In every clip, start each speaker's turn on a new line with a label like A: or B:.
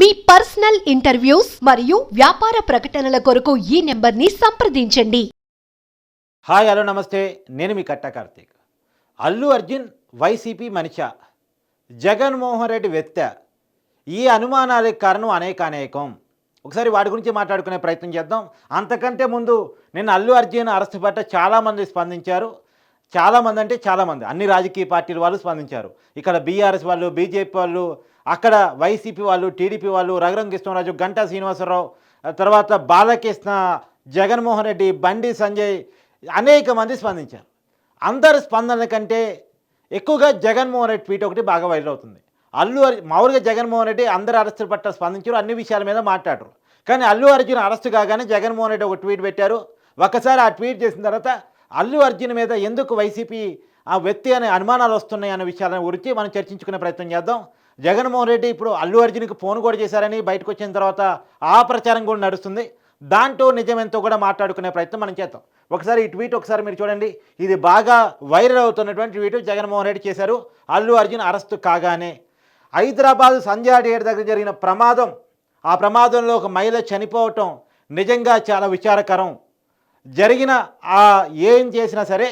A: మీ personal interviews మరియు వ్యాపార ప్రకటనల కొరకు ఈ నెంబర్ని సంప్రదించండి.
B: హాయ్ హలో నమస్తే. నేను మీ కట్ట కార్తీక్. అల్లు అర్జున్ వైసీపీ మనిష. జగన్మోహన్ రెడ్డి వ్యక్త ఈ అనుమానాలకు కారణం అనేక అనేకం ఒకసారి వాటి గురించి మాట్లాడుకునే ప్రయత్నం చేద్దాం. అంతకంటే ముందు నిన్న అల్లు అర్జున్ అరెస్ట్ పట్ట చాలామంది స్పందించారు. చాలామంది అంటే చాలామంది. అన్ని రాజకీయ పార్టీల వాళ్ళు స్పందించారు. ఇక్కడ బీఆర్ఎస్ వాళ్ళు బీజేపీ వాళ్ళు అక్కడ వైసీపీ వాళ్ళు టీడీపీ వాళ్ళు రఘురం కృష్ణరాజు గంటా శ్రీనివాసరావు తర్వాత బాలకృష్ణ జగన్మోహన్ రెడ్డి బండి సంజయ్ అనేక మంది స్పందించారు. అందరి స్పందన కంటే ఎక్కువగా జగన్మోహన్ రెడ్డి ట్వీట్ ఒకటి బాగా వైరల్ అవుతుంది. అల్లు మామూలుగా జగన్మోహన్ రెడ్డి అందరి అరెస్టుల పట్ల స్పందించారు అన్ని విషయాల మీద మాట్లాడరు. కానీ అల్లు అర్జున్ అరెస్ట్ కాగానే జగన్మోహన్ రెడ్డి ఒక ట్వీట్ పెట్టారు. ఒకసారి ఆ ట్వీట్ చేసిన తర్వాత అల్లు అర్జున్ మీద ఎందుకు వైసీపీ ఆ వ్యక్తి అనే అనుమానాలు వస్తున్నాయి అనే విషయాలను గురించి మనం చర్చించుకునే ప్రయత్నం చేద్దాం. జగన్మోహన్ రెడ్డి ఇప్పుడు అల్లు అర్జున్కి ఫోన్ కూడా చేశారని బయటకు వచ్చిన తర్వాత ఆ ప్రచారం కూడా నడుస్తుంది. దాంట్లో నిజమెంతో కూడా మాట్లాడుకునే ప్రయత్నం మనం చేద్దాం. ఒకసారి ఈ ట్వీట్ ఒకసారి మీరు చూడండి. ఇది బాగా వైరల్ అవుతున్నటువంటి ట్వీట్ జగన్మోహన్ రెడ్డి చేశారు. అల్లు అర్జున్ అరెస్టు కాగానే హైదరాబాద్ సంధ్యా డేట్ దగ్గర జరిగిన ప్రమాదం. ఆ ప్రమాదంలో ఒక మహిళ చనిపోవటం నిజంగా చాలా విచారకరం. జరిగిన ఆ ఏం చేసినా సరే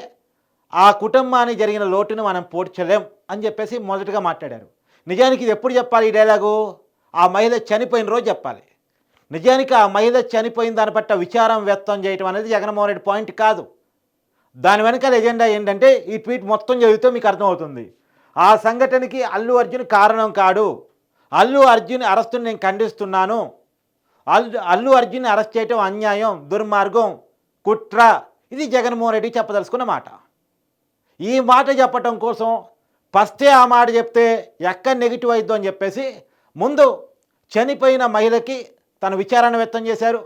B: ఆ కుటుంబానికి జరిగిన లోటును మనం పోడ్చలేం అని చెప్పేసి మొదటగా మాట్లాడారు. నిజానికి ఇది ఎప్పుడు చెప్పాలి ఈ డైలాగు? ఆ మహిళ చనిపోయిన రోజు చెప్పాలి. నిజానికి ఆ మహిళ చనిపోయిన దాని పట్ల విచారం వ్యక్తం చేయటం అనేది జగన్మోహన్ రెడ్డి పాయింట్ కాదు. దాని వెనకాల ఎజెండా ఏంటంటే ఈ ట్వీట్ మొత్తం చదివితే మీకు అర్థమవుతుంది. ఆ సంఘటనకి అల్లు అర్జున్ కారణం కాడు. అల్లు అర్జున్ అరెస్టును నేను ఖండిస్తున్నాను. అల్లు అల్లు అర్జున్ అరెస్ట్ చేయటం అన్యాయం దుర్మార్గం కుట్ర ఇది జగన్మోహన్ రెడ్డి చెప్పదలుచుకున్న మాట. ఈ మాట చెప్పటం కోసం ఫస్టే ఆ మాట చెప్తే ఎక్కడ నెగిటివ్ అయిద్దో అని చెప్పేసి ముందు చనిపోయిన మహిళకి తన విచారణ వ్యక్తం చేశారు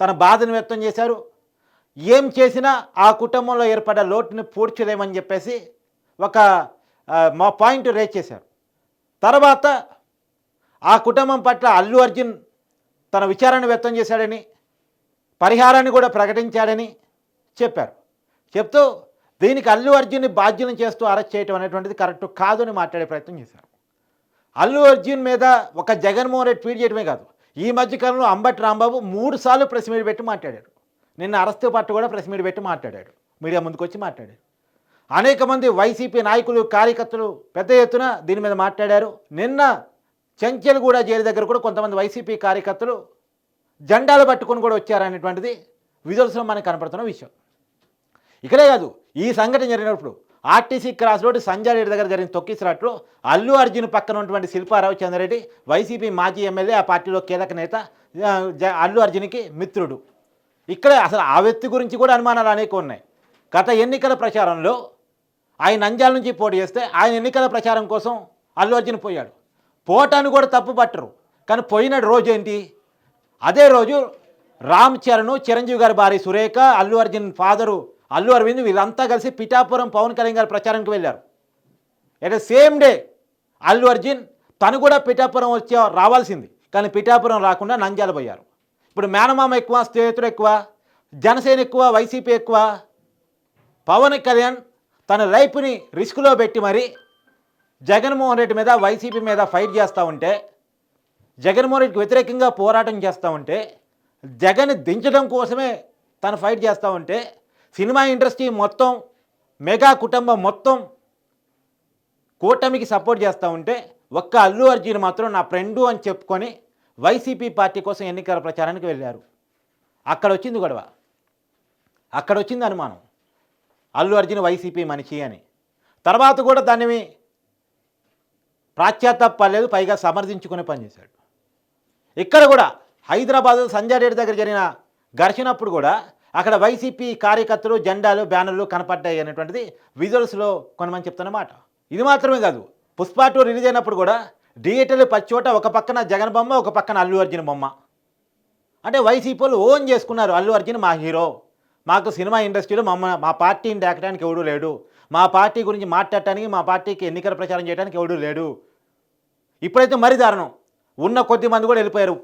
B: తన బాధను వ్యక్తం చేశారు. ఏం చేసినా ఆ కుటుంబంలో ఏర్పడ్డ లోటుని పూడ్చలేమని చెప్పేసి ఒక మా పాయింట్ రేజ్ చేశారు. తర్వాత ఆ కుటుంబం పట్ల అల్లు అర్జున్ తన విచారణ వ్యక్తం చేశాడని పరిహారాన్ని కూడా ప్రకటించాడని చెప్పారు. చెప్తూ దీనికి అల్లు అర్జున్ని బాధ్యులను చేస్తూ అరెస్ట్ చేయటం అనేటువంటిది కరెక్ట్ కాదు అని మాట్లాడే ప్రయత్నం చేశారు. అల్లు అర్జున్ మీద ఒక జగన్మోహన్ రెడ్డి ట్వీట్ చేయడమే కాదు ఈ మధ్యకాలంలో అంబటి రాంబాబు మూడు సార్లు ప్రెస్ మీట్ పెట్టి మాట్లాడాడు. నిన్న అరెస్ట్ పట్టు కూడా ప్రెస్ మీట్ పెట్టి మాట్లాడాడు మీడియా ముందుకు వచ్చి మాట్లాడాడు. అనేక మంది వైసీపీ నాయకులు కార్యకర్తలు పెద్ద ఎత్తున దీని మీద మాట్లాడారు. నిన్న చెంచెలగూడ జైలు దగ్గర కూడా కొంతమంది వైసీపీ కార్యకర్తలు జెండాలు పట్టుకొని కూడా వచ్చారనేటువంటిది విజువల్స్లో మనకు కనపడుతున్న విషయం. ఇక్కడే కాదు ఈ సంఘటన జరిగినప్పుడు RTC cross road Sanjay Reddy దగ్గర జరిగిన తొక్కిసలాట్లో అల్లు అర్జున్ పక్కన ఉన్నటువంటి శిల్పారావు చంద్రరెడ్డి వైసీపీ మాజీ ఎమ్మెల్యే ఆ పార్టీలో కీలక నేత అల్లు అర్జున్కి మిత్రుడు. ఇక్కడ అసలు ఆ వ్యక్తి గురించి కూడా అనుమానాలు అనేక ఉన్నాయి. గత ఎన్నికల ప్రచారంలో ఆయన నంజాల నుంచి పోటీ చేస్తే ఆయన ఎన్నికల ప్రచారం కోసం అల్లు అర్జున్ పోయాడు. పోటాను కూడా తప్పు పట్టరు. కానీ పోయిన రోజు ఏంటి? అదే రోజు రామ్ చరణ్ చిరంజీవి గారి భార్య సురేఖ అల్లు అర్జున్ ఫాదరు అల్లు అరవింద్ వీళ్ళంతా కలిసి పిఠాపురం పవన్ కళ్యాణ్ గారి ప్రచారానికి వెళ్ళారు. At the same day Allu Arjun తను కూడా పిఠాపురం వచ్చే రావాల్సింది. కానీ పిఠాపురం రాకుండా నంద్యాల పోయారు. ఇప్పుడు మేనమామ ఎక్కువ స్నేహితుడు ఎక్కువ జనసేన ఎక్కువ వైసీపీ ఎక్కువ పవన్ కళ్యాణ్ తన లైఫ్ని రిస్క్లో పెట్టి మరి జగన్మోహన్ రెడ్డి మీద వైసీపీ మీద ఫైట్ చేస్తూ ఉంటే జగన్మోహన్ రెడ్డికి వ్యతిరేకంగా పోరాటం చేస్తూ ఉంటే జగన్ దించడం కోసమే తను ఫైట్ చేస్తూ ఉంటే సినిమా ఇండస్ట్రీ మొత్తం మెగా కుటుంబం మొత్తం కూటమికి సపోర్ట్ చేస్తూ ఉంటే ఒక్క అల్లు అర్జున్ మాత్రం నా ఫ్రెండు అని చెప్పుకొని వైసీపీ పార్టీ కోసం ఎన్నికల ప్రచారానికి వెళ్ళారు. అక్కడ వచ్చింది గొడవ. అక్కడ వచ్చింది అనుమానం. అల్లు అర్జున్ వైసీపీ మనిషి అని. తర్వాత కూడా దాన్ని ప్రాచ్యాతప్పలేదు పైగా సమర్థించుకునే పనిచేశాడు ఇక్కడ కూడా హైదరాబాద్ సంజయ్ రెడ్డి దగ్గర జరిగిన ఘర్షణప్పుడు కూడా అక్కడ వైసీపీ కార్యకర్తలు జెండాలు బ్యానర్లు కనపడ్డాయి అనేటువంటిది విజువల్స్లో కొంతమంది చెప్తున్నమాట ఇది మాత్రమే కాదు పుష్ప టూ రిలీజ్ అయినప్పుడు కూడా థియేటర్లు పచ్చోట ఒక పక్కన జగన్ బొమ్మ ఒక పక్కన అల్లు అర్జున్ బొమ్మ. అంటే వైసీపీ వాళ్ళు ఓన్ చేసుకున్నారు అల్లు అర్జున్ మా హీరో. మాకు సినిమా ఇండస్ట్రీలో మమ్మ మా పార్టీని దాకడానికి ఎవడూ లేడు. మా పార్టీ గురించి మాట్లాడటానికి మా పార్టీకి ఎన్నికల ప్రచారం చేయడానికి ఎవడూ లేడు. ఇప్పుడైతే మరీ దారుణం. ఉన్న కొద్ది మంది కూడా వెళ్ళిపోయారు.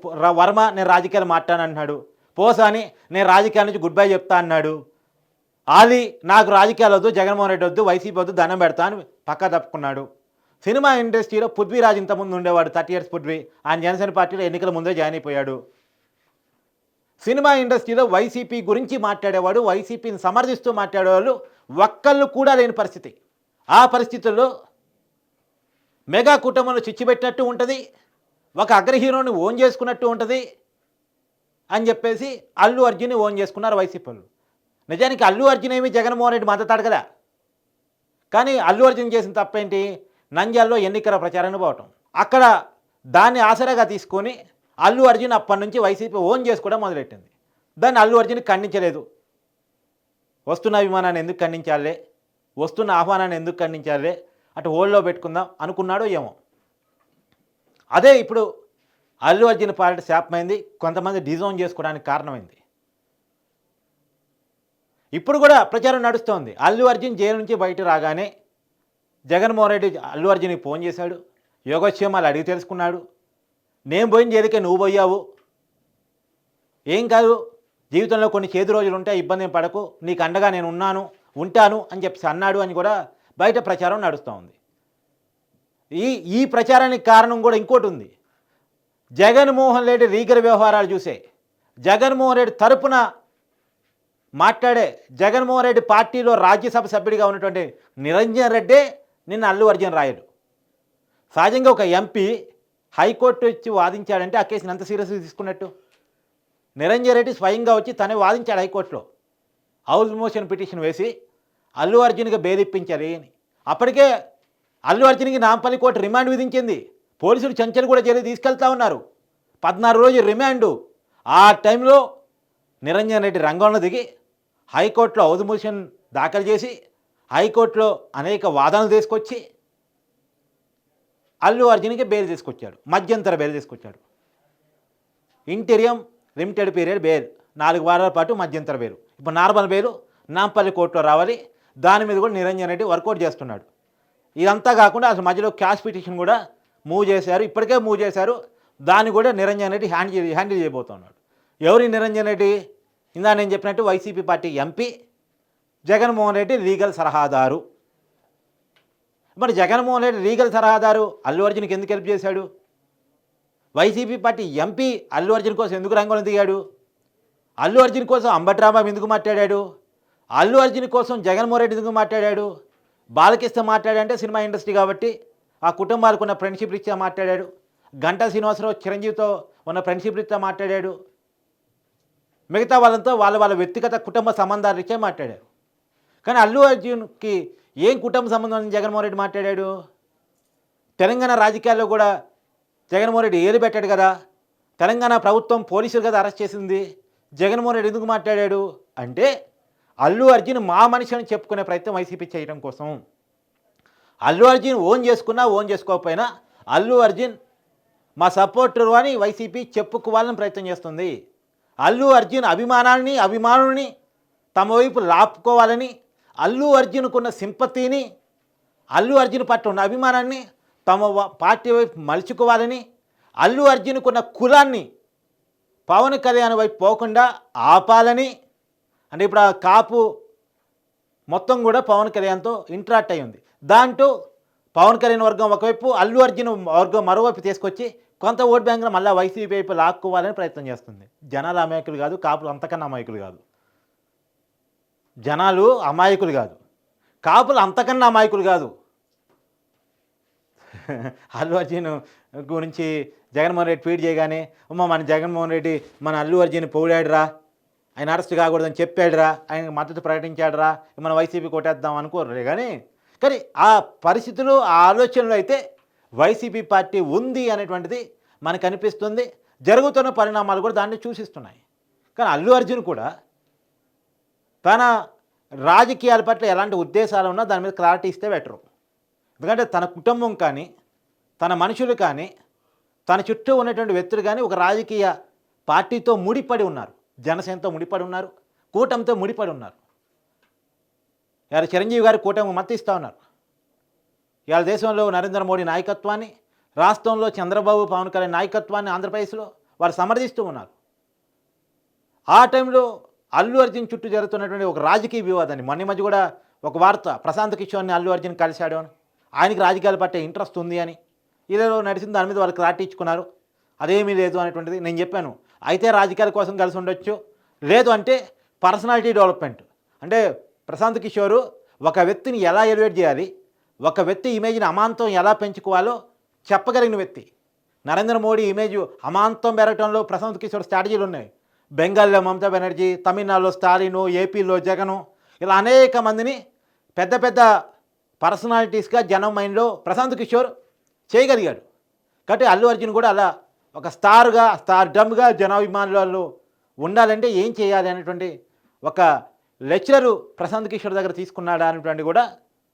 B: వర్మ నేను రాజకీయాలు మాట్లాను అంటున్నాడు పోసాని నేను రాజకీయాల నుంచి గుడ్ బై చెప్తా అన్నాడు. ఆలి నాకు రాజకీయాలు వద్దు జగన్మోహన్ రెడ్డి వద్దు వైసీపీ వద్దు దండం పెడతా అని పక్కా తప్పుకున్నాడు. సినిమా ఇండస్ట్రీలో పృథ్వీరాజ్ ఇంతకుముందు ఉండేవాడు థర్టీ ఇయర్స్ పృథ్వీ. ఆయన జనసేన పార్టీలో ఎన్నికల ముందే జాయిన్ అయిపోయాడు. సినిమా ఇండస్ట్రీలో వైసీపీ గురించి మాట్లాడేవాడు వైసీపీని సమర్థిస్తూ మాట్లాడేవాళ్ళు ఒక్కళ్ళు కూడా లేని పరిస్థితి. ఆ పరిస్థితుల్లో మెగా కుటుంబంలో చిచ్చిపెట్టినట్టు ఉంటుంది ఒక అగ్రహీరోని ఓన్ చేసుకున్నట్టు ఉంటుంది అని చెప్పేసి అల్లు అర్జున్ని ఓన్ చేసుకున్నారు వైసీపీ వాళ్ళు. నిజానికి అల్లు అర్జున్ ఏమి జగన్మోహన్ రెడ్డి మద్దతాడు కదా. కానీ అల్లు అర్జున్ చేసిన తప్పేంటి? నంద్యాలలో ఎన్నికల ప్రచారాన్ని పోవటం. అక్కడ దాన్ని ఆసరాగా తీసుకొని అల్లు అర్జున్ అప్పటి నుంచి వైసీపీ ఓన్ చేసుకోవడం మొదలెట్టింది. దాన్ని అల్లు అర్జున్ ఖండించలేదు. వస్తున్న అభిమానాన్ని ఎందుకు ఖండించాలే? వస్తున్న ఆహ్వానాన్ని ఎందుకు ఖండించాలే? అటు హోల్డ్లో పెట్టుకుందాం అనుకున్నాడో ఏమో. అదే ఇప్పుడు అల్లు అర్జున్ పార్టీ శాపమైంది కొంతమంది డిజోన్ చేసుకోవడానికి కారణమైంది. ఇప్పుడు కూడా ప్రచారం నడుస్తోంది. అల్లు అర్జున్ జైలు నుంచి బయట రాగానే జగన్మోహన్ రెడ్డి అల్లు అర్జున్కి ఫోన్ చేశాడు యోగక్షేమాలు అడిగి తెలుసుకున్నాడు. నేను పోయిన జైలుకే నువ్వు పోయావు. ఏం కాదు జీవితంలో కొన్ని చేదు రోజులు ఉంటే ఇబ్బంది పడకు నీకు అండగా నేను ఉన్నాను ఉంటాను అని చెప్పి అన్నాడు అని కూడా బయట ప్రచారం నడుస్తూ ఉంది ఈ ఈ ప్రచారానికి కారణం కూడా ఇంకోటి ఉంది. జగన్మోహన్ రెడ్డి రీగర్ వ్యవహారాలు చూసే. జగన్మోహన్ రెడ్డి తరపున మాట్లాడే జగన్మోహన్ రెడ్డి పార్టీలో రాజ్యసభ సభ్యుడిగా ఉన్నటువంటి నిరంజన్ రెడ్డే నిన్న అల్లు అర్జున్ రాయుడు. సహజంగా ఒక ఎంపీ హైకోర్టు వచ్చి వాదించాడంటే ఆ కేసుని ఎంత సీరియస్గా తీసుకున్నట్టు? నిరంజన్ రెడ్డి స్వయంగా వచ్చి తనే వాదించాడు హైకోర్టులో. హౌస్ మోషన్ పిటిషన్ వేసి అల్లు అర్జున్కి బెయిల్ అని. అప్పటికే అల్లు అర్జున్కి నాంపల్లి కోర్టు రిమాండ్ విధించింది. పోలీసులు చంచలు కూడా జైలు తీసుకెళ్తా ఉన్నారు. పద్నాలుగు రోజులు రిమాండు. ఆ టైంలో నిరంజన్ రెడ్డి రంగంలో దిగి హైకోర్టులో హౌస్ దాఖలు చేసి హైకోర్టులో అనేక వాదనలు తీసుకొచ్చి అల్లు అర్జున్కి బెయిల్ తీసుకొచ్చాడు. మధ్యంతర బెయిల్ తీసుకొచ్చాడు. Interim limited period bail. నాలుగు వారాల పాటు మధ్యంతర బెయిల్. ఇప్పుడు నార్మల్ బెయిల్ నాంపల్లి కోర్టులో రావాలి. దాని మీద కూడా నిరంజన్ రెడ్డి వర్కౌట్ చేస్తున్నాడు. ఇదంతా కాకుండా అసలు మధ్యలో క్యాష్ పిటిషన్ కూడా మూవ్ చేశారు ఇప్పటికే మూవ్ చేశారు దాన్ని కూడా నిరంజన్ రెడ్డి హ్యాండిల్ హ్యాండిల్ చేయబోతున్నాడు. ఎవరి నిరంజన్ రెడ్డి? ఇందా నేను చెప్పినట్టు YCP party MP Jaganmohan Reddy legal సలహాదారు. మరి జగన్మోహన్ రెడ్డి లీగల్ సలహాదారు అల్లు అర్జున్కి ఎందుకు హెల్ప్ చేశాడు? YCP party MP Allu Arjun కోసం ఎందుకు రంగులు దిగాడు? అల్లు అర్జున్ కోసం అంబట్రాంబాబు ఎందుకు మాట్లాడాడు? అల్లు అర్జున్ కోసం జగన్మోహన్ రెడ్డి ఎందుకు మాట్లాడాడు? బాలకృష్ణ మాట్లాడంటే సినిమా ఇండస్ట్రీ కాబట్టి ఆ కుటుంబాలకు ఉన్న ఫ్రెండ్షిప్ రీత్యా మాట్లాడాడు. గంటా శ్రీనివాసరావు చిరంజీవితో ఉన్న ఫ్రెండ్షిప్ రీత్యా మాట్లాడాడు. మిగతా వాళ్ళంతా వాళ్ళ వాళ్ళ వ్యక్తిగత కుటుంబ సంబంధాల రీత్యా మాట్లాడారు. కానీ అల్లు అర్జున్కి ఏం కుటుంబ సంబంధం అని జగన్మోహన్ రెడ్డి మాట్లాడాడు? తెలంగాణ రాజకీయాల్లో కూడా జగన్మోహన్ రెడ్డి ఏలు పెట్టాడు కదా. తెలంగాణ ప్రభుత్వం పోలీసులు కదా అరెస్ట్ చేసింది. జగన్మోహన్ రెడ్డి ఎందుకు మాట్లాడాడు? అంటే అల్లు అర్జున్ మా మనిషి అని చెప్పుకునే ప్రయత్నం వైసీపీ చేయడం కోసం. అల్లు అర్జున్ ఓన్ చేసుకున్నా ఓన్ చేసుకోకపోయినా అల్లు అర్జున్ మా సపోర్టర్ అని వైసీపీ చెప్పుకోవాలని ప్రయత్నం చేస్తుంది. అల్లు అర్జున్ అభిమానాన్ని అభిమానుల్ని తమ వైపు లాపుకోవాలని అల్లు అర్జున్కున్న సింపతిని అల్లు అర్జున్ పట్ల ఉన్న అభిమానాన్ని తమ పార్టీ వైపు మలుచుకోవాలని అల్లు అర్జున్కున్న కులాన్ని పవన్ కళ్యాణ్ వైపు పోకుండా ఆపాలని అంటే ఇప్పుడు ఆ కాపు మొత్తం కూడా పవన్ కళ్యాణ్తో ఇంట్రాక్ట్ అయ్యింది. దాంట్లో పవన్ కళ్యాణ్ వర్గం ఒకవైపు అల్లు అర్జున్ వర్గం మరోవైపు తీసుకొచ్చి కొంత ఓట్ బ్యాంక్ను మళ్ళీ వైసీపీ వైపు లాక్కోవాలని ప్రయత్నం చేస్తుంది. జనాలు అమాయకులు కాదు కాపులు అంతకన్నా అమాయకులు కాదు. జనాలు అమాయకులు కాదు. కాపులు అంతకన్నా అమాయకులు కాదు. అల్లు అర్జున్ గురించి జగన్మోహన్ రెడ్డి ట్వీట్ చేయగానే అమ్మ మన జగన్మోహన్ రెడ్డి మన అల్లు అర్జున్ పొగిడాడురా ఆయన అరెస్ట్ కాకూడదని చెప్పాడురా ఆయన మద్దతు ప్రకటించాడురా మన వైసీపీ కొట్టేద్దాం అనుకోరు కానీ కానీ ఆ పరిస్థితులు ఆ ఆలోచనలు అయితే వైసీపీ పార్టీ ఉంది అనేటువంటిది మనకు అనిపిస్తుంది. జరుగుతున్న పరిణామాలు కూడా దాన్ని సూచిస్తున్నాయి కానీ అల్లు అర్జున్ కూడా తన రాజకీయాల పట్ల ఎలాంటి ఉద్దేశాలు ఉన్నా దాని మీద క్లారిటీ ఇస్తే బెటరు. ఎందుకంటే తన కుటుంబం కానీ తన మనుషులు కానీ తన చుట్టూ ఉన్నటువంటి వ్యక్తులు కానీ ఒక రాజకీయ పార్టీతో ముడిపడి ఉన్నారు. జనసేనతో ముడిపడి ఉన్నారు. కూటమితో ముడిపడి ఉన్నారు. ఇవాళ చిరంజీవి గారి కూటమి మద్దతు ఇస్తూ ఉన్నారు. ఇవాళ దేశంలో నరేంద్ర మోడీ నాయకత్వాన్ని రాష్ట్రంలో చంద్రబాబు పవన్ కళ్యాణ్ నాయకత్వాన్ని ఆంధ్రప్రదేశ్లో వారు సమర్థిస్తూ ఉన్నారు. ఆ టైంలో అల్లు అర్జున్ చుట్టూ జరుగుతున్నటువంటి ఒక రాజకీయ వివాదాన్ని మొన్న మధ్య కూడా ఒక వార్త ప్రశాంత్ కిషోర్ని అల్లు అర్జున్ కలిశాడు అని ఆయనకి రాజకీయాలు పట్టే ఇంట్రెస్ట్ ఉంది అని ఇలా నడిచింది దాని మీద వాళ్ళు క్లారిటీ అదేమీ లేదు అనేటువంటిది నేను చెప్పాను. అయితే రాజకీయాల కోసం కలిసి ఉండొచ్చు. లేదు అంటే పర్సనాలిటీ డెవలప్మెంట్. అంటే ప్రశాంత్ కిషోరు ఒక వ్యక్తిని ఎలా ఎలివేట్ చేయాలి? ఒక వ్యక్తి ఇమేజ్ని అమాంతం ఎలా పెంచుకోవాలో చెప్పగలిగిన వ్యక్తి. నరేంద్ర మోడీ ఇమేజ్ అమాంతం పెరగటంలో ప్రశాంత్ కిషోర్ స్ట్రాటజీలు ఉన్నాయి. బెంగాల్లో మమతా బెనర్జీ తమిళనాడులో స్టాలిను ఏపీలో జగను ఇలా అనేక మందిని పెద్ద పెద్ద పర్సనాలిటీస్గా జనం మైండ్లో ప్రశాంత్ కిషోర్ చేయగలిగాడు. కాబట్టి అల్లు అర్జున్ కూడా అలా ఒక స్టార్గా స్టార్ డమ్గా జనాభిమానులు ఉండాలంటే ఏం చేయాలి అనేటువంటి ఒక లెక్చరరు ప్రశాంత్ కిషోర్ దగ్గర తీసుకున్నాడా అనేటువంటి కూడా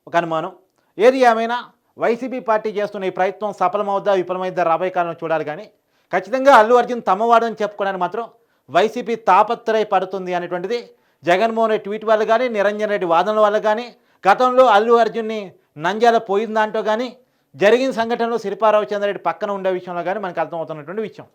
B: ఒక అనుమానం. ఏది ఏమైనా వైసీపీ పార్టీ చేస్తున్న ఈ ప్రయత్నం సఫలమవుద్దా విఫలమవుద్దా రాబోయే కాలంలో చూడాలి కానీ ఖచ్చితంగా అల్లు అర్జున్ తమవాడని చెప్పుకోవడానికి మాత్రం వైసీపీ తాపత్రయ పడుతుంది అనేటువంటిది జగన్మోహన్ రెడ్డి ట్వీట్ వల్ల కానీ నిరంజన్ రెడ్డి వాదనల వల్ల కానీ గతంలో అల్లు అర్జున్ని నంజాల పోయిన దాంట్లో కానీ జరిగిన సంఘటనలో శిల్పారావు చంద్రరెడ్డి పక్కన ఉండే విషయంలో కానీ మనకు అర్థమవుతున్నటువంటి విషయం.